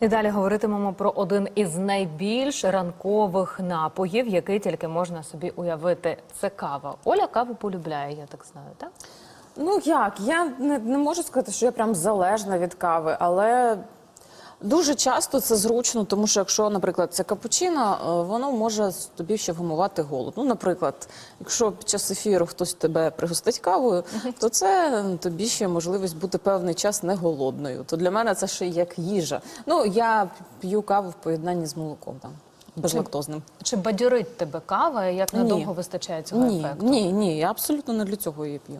І далі говоритимемо про один із найбільш ранкових напоїв, який тільки можна собі уявити. Це кава. Оля каву полюбляє, я так знаю, так? Ну як? Я не, не можу сказати, що я прям залежна від кави, але дуже часто це зручно, тому що якщо, наприклад, це капучино, е, воно може тобі ще вгамувати голод. Ну, наприклад, якщо під час ефіру хтось тебе пригостить кавою, то це тобі ще можливість бути певний час не голодною. То для мене це ще як їжа. Ну я п'ю каву в поєднанні з молоком там. Безлактозним. Чи бадьорить тебе кава? Як Ні. надовго вистачає цього Ні, ефекту? ні, ні, я абсолютно не для цього її п'ю.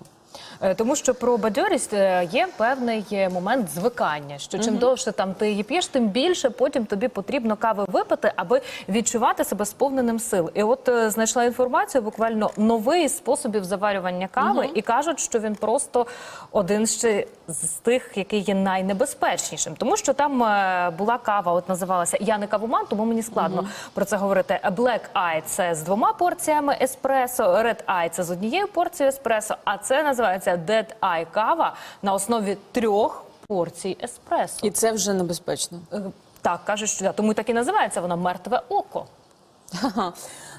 Е, Тому що про бадьорість е, є певний е, момент звикання. Що чим довше там ти її п'єш, тим більше потім тобі потрібно кави випити, аби відчувати себе сповненим сил. І от знайшла інформацію, буквально новий способів заварювання кави, і кажуть, що він просто один ще з тих, який є найнебезпечнішим, тому що там була кава, от називалася Я не кавоман, тому мені складно про це говорити. Black Eye – це з двома порціями еспресо, Red Eye – це з однією порцією еспресо, а це називається Dead Eye кава на основі трьох порцій еспресо. І це вже небезпечно. Е, Так, кажуть, що да. тому так і називається вона мертве око.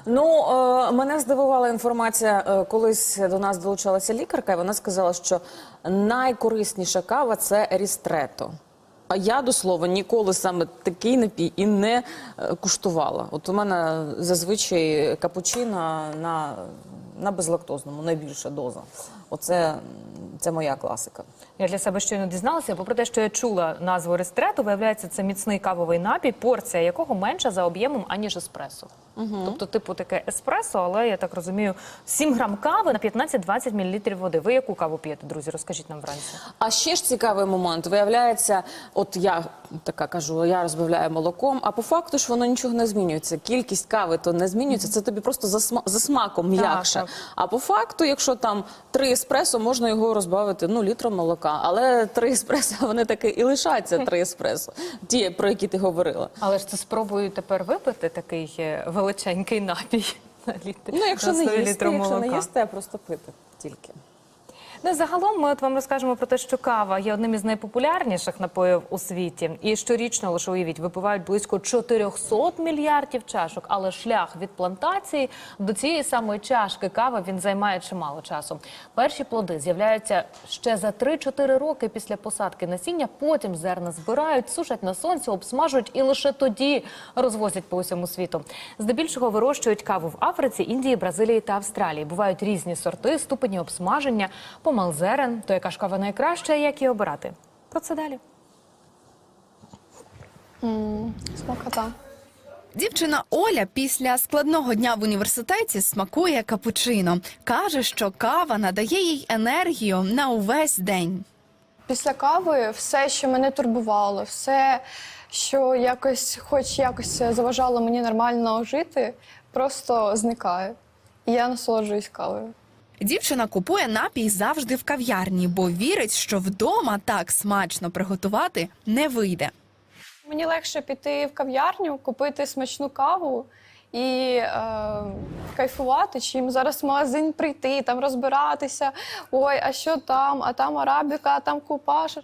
Ну, е, мене здивувала інформація, е, колись до нас долучалася лікарка, і вона сказала, що найкорисніша кава це рістрето. А я до слова ніколи саме такий напій і не куштувала. От у мене зазвичай капучино на, на безлактозному, найбільша доза. Оце це моя класика. Я для себе щойно дізналася, попри те, що я чула назву рестрету, виявляється, це міцний кавовий напій, порція якого менша за об'ємом, аніж еспресо. Тобто, типу таке еспресо, але я так розумію, 7 грам кави на 15-20 мл води. Ви яку каву п'єте, друзі? Розкажіть нам вранці. А ще ж цікавий момент. Виявляється, от я така кажу, я розбавляю молоком, а по факту ж воно нічого не змінюється. Кількість кави то не змінюється. Це тобі просто за, сма- за смаком м'якше. А по факту, якщо там три еспресо, можна його розбавити ну літром молока. Але три еспресо вони таки і лишаться три еспресо. Ті, про які ти говорила. Але ж це спробую тепер випити такий е, величенький напій. на літр- Ну, якщо на не 100 їсти, якщо не молока. їсти, а просто пити тільки. Ну, загалом ми от вам розкажемо про те, що кава є одним із найпопулярніших напоїв у світі. І щорічно, лише уявіть, випивають близько 400 мільярдів чашок. Але шлях від плантації до цієї самої чашки кави він займає чимало часу. Перші плоди з'являються ще за 3-4 роки після посадки насіння. Потім зерна збирають, сушать на сонці, обсмажують і лише тоді розвозять по усьому світу. Здебільшого вирощують каву в Африці, Індії, Бразилії та Австралії. Бувають різні сорти, ступені обсмаження, помал зерен. То яка ж кава найкраща, і як її обирати? Про це далі. Смакота. Дівчина Оля після складного дня в університеті смакує капучино. Каже, що кава надає їй енергію на увесь день. Після кави все, що мене турбувало, все, що якось, хоч якось заважало мені нормально жити, просто зникає. І я насолоджуюсь кавою. Дівчина купує напій завжди в кав'ярні, бо вірить, що вдома так смачно приготувати не вийде. Мені легше піти в кав'ярню, купити смачну каву і е, кайфувати, чим зараз магазин прийти, там розбиратися. Ой, а що там? А там арабіка, а там купаж.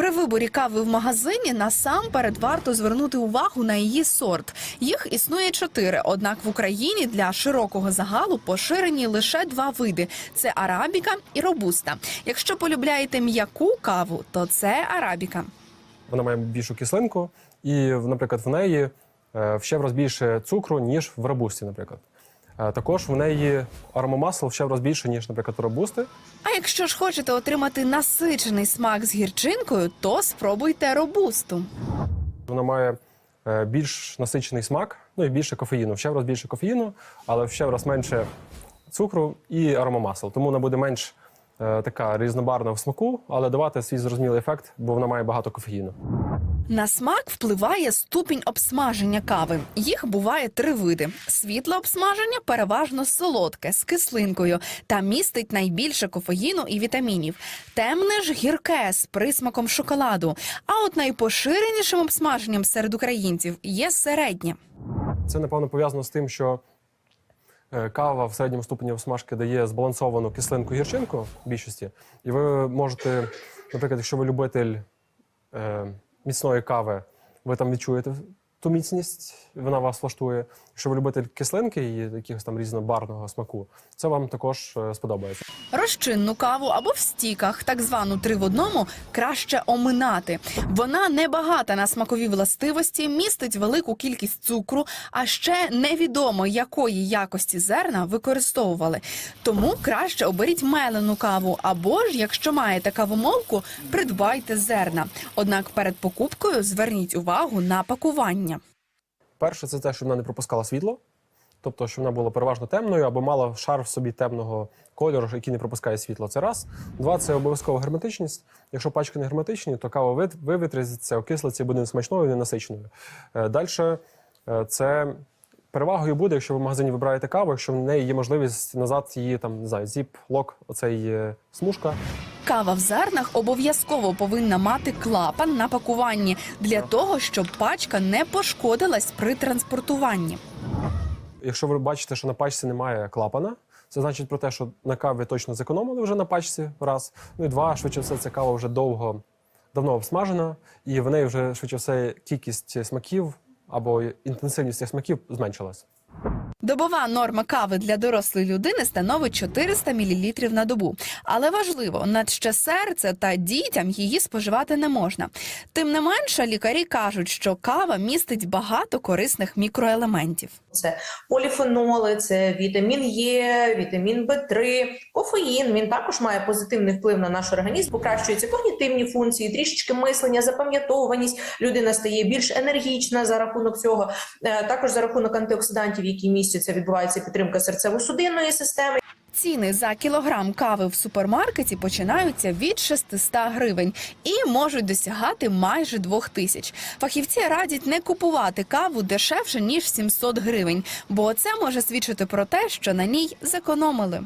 При виборі кави в магазині насамперед варто звернути увагу на її сорт. Їх існує чотири. Однак в Україні для широкого загалу поширені лише два види: це арабіка і робуста. Якщо полюбляєте м'яку каву, то це арабіка. Вона має більшу кислинку, і, наприклад, в неї е, в щевраз більше цукру, ніж в робусті, наприклад. Е, Також в неї аромамасел в щевраз більше, ніж, наприклад, робусти. А якщо ж хочете отримати насичений смак з гірчинкою, то спробуйте робусту. Вона має е, більш насичений смак, ну і більше кофеїну. В раз більше кофеїну, але в раз менше цукру і аромамасел. Тому вона буде менш така різнобарна в смаку, але давати свій зрозумілий ефект, бо вона має багато кофеїну. На смак впливає ступінь обсмаження кави. Їх буває три види: світле обсмаження переважно солодке з кислинкою та містить найбільше кофеїну і вітамінів. Темне ж гірке з присмаком шоколаду. А от найпоширенішим обсмаженням серед українців є середнє. Це напевно пов'язано з тим, що е, кава в середньому ступені смажки дає збалансовану кислинку гірчинку в більшості. І ви можете, наприклад, якщо ви любитель е, міцної кави, ви там відчуєте ту міцність, вона вас влаштує. Якщо ви любите кислинки і якихось там різнобарного смаку, це вам також е, сподобається. Розчинну каву або в стіках, так звану три в одному, краще оминати. Вона не багата на смакові властивості, містить велику кількість цукру, а ще невідомо якої якості зерна використовували. Тому краще оберіть мелену каву, або ж, якщо маєте кавомолку, придбайте зерна. Однак перед покупкою зверніть увагу на пакування. Перше, це те, щоб вона не пропускала світло, тобто, щоб вона була переважно темною або мала шар в собі темного кольору, який не пропускає світло. Це раз. Два це обов'язкова герметичність. Якщо пачки не герметичні, то кава вит- окислиться буде несмачною і ненасиченою. Далі це. Перевагою буде, якщо ви в магазині вибираєте каву, якщо в неї є можливість назад її там не знаю, зіп, лок, оцей е, смужка. Кава в зернах обов'язково повинна мати клапан на пакуванні для того, щоб пачка не пошкодилась при транспортуванні. Якщо ви бачите, що на пачці немає клапана, це значить про те, що на каві точно зекономили вже на пачці раз. Ну і два, швидше все, ця кава вже довго давно обсмажена, і в неї вже швидше все кількість смаків або інтенсивність цих смаків зменшилась. Добова норма кави для дорослої людини становить 400 мл на добу. Але важливо, надще серце та дітям її споживати не можна. Тим не менше, лікарі кажуть, що кава містить багато корисних мікроелементів. Це поліфеноли, це вітамін Е, вітамін Б3, кофеїн. Він також має позитивний вплив на наш організм. Покращуються когнітивні функції, трішечки мислення, запам'ятовуваність. Людина стає більш енергічна за рахунок цього. Е, Також за рахунок антиоксидантів, які містяться, відбувається підтримка серцево-судинної системи. Ціни за кілограм кави в супермаркеті починаються від 600 гривень і можуть досягати майже 2 тисяч. Фахівці радять не купувати каву дешевше ніж 700 гривень, бо це може свідчити про те, що на ній зекономили.